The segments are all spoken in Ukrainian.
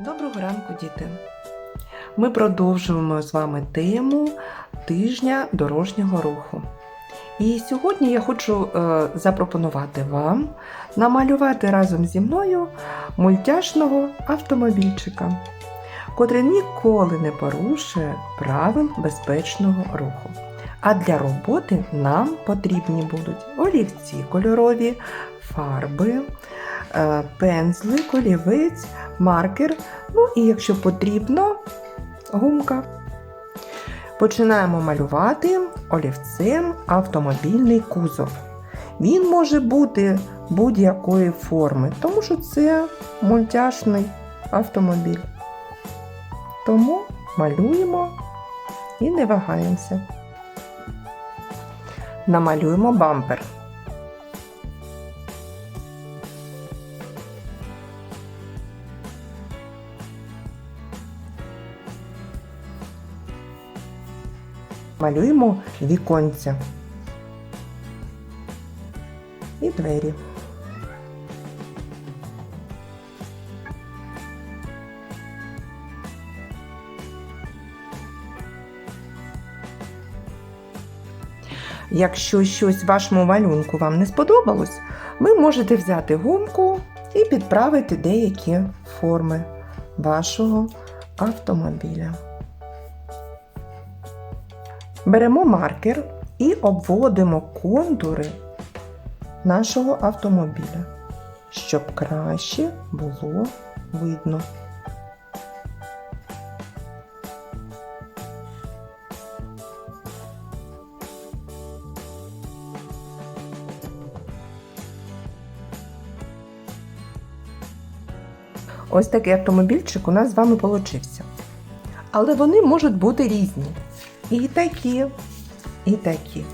Доброго ранку, діти! Ми продовжуємо з вами тему тижня дорожнього руху. І сьогодні я хочу е, запропонувати вам намалювати разом зі мною мультяшного автомобільчика, котрий ніколи не порушує правил безпечного руху. А для роботи нам потрібні будуть олівці кольорові, фарби, е, пензлик, олівець, маркер, ну і якщо потрібно, гумка. Починаємо малювати олівцем автомобільний кузов. Він може бути будь-якої форми, тому що це мультяшний автомобіль. Тому малюємо і не вагаємося. Намалюємо бампер. Малюємо віконця і двері. Якщо щось в вашому малюнку вам не сподобалось, ви можете взяти гумку і підправити деякі форми вашого автомобіля. Беремо маркер і обводимо контури нашого автомобіля, щоб краще було видно. Ось такий автомобільчик у нас з вами получився. Але вони можуть бути різні. І такі, і такі,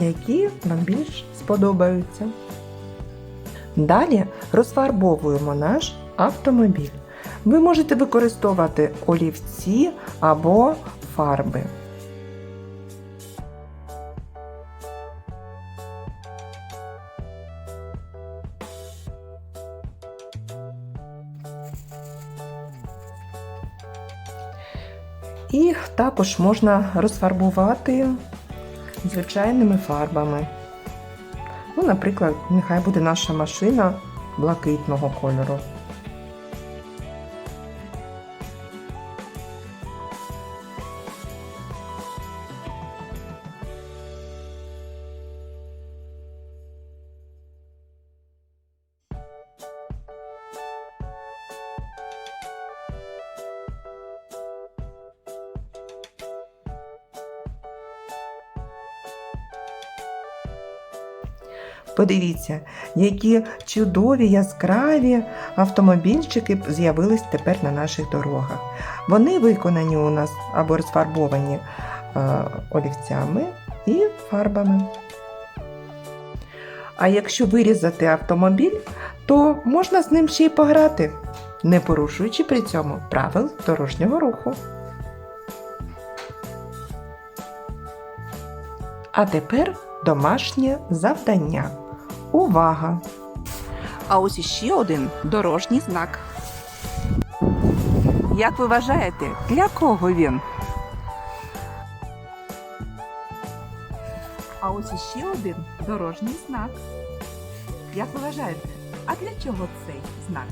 які вам більш сподобаються. Далі розфарбовуємо наш автомобіль. Ви можете використовувати олівці або фарби. І також можна розфарбувати звичайними фарбами. Ну, наприклад, нехай буде наша машина блакитного кольору. Подивіться, які чудові яскраві автомобільчики з'явились тепер на наших дорогах. Вони виконані у нас або розфарбовані е, олівцями і фарбами. А якщо вирізати автомобіль, то можна з ним ще й пограти, не порушуючи при цьому правил дорожнього руху. А тепер домашнє завдання. Увага! А ось іще один дорожній знак. Як ви вважаєте, для кого він? А ось іще один дорожній знак. Як ви вважаєте, а для чого цей знак?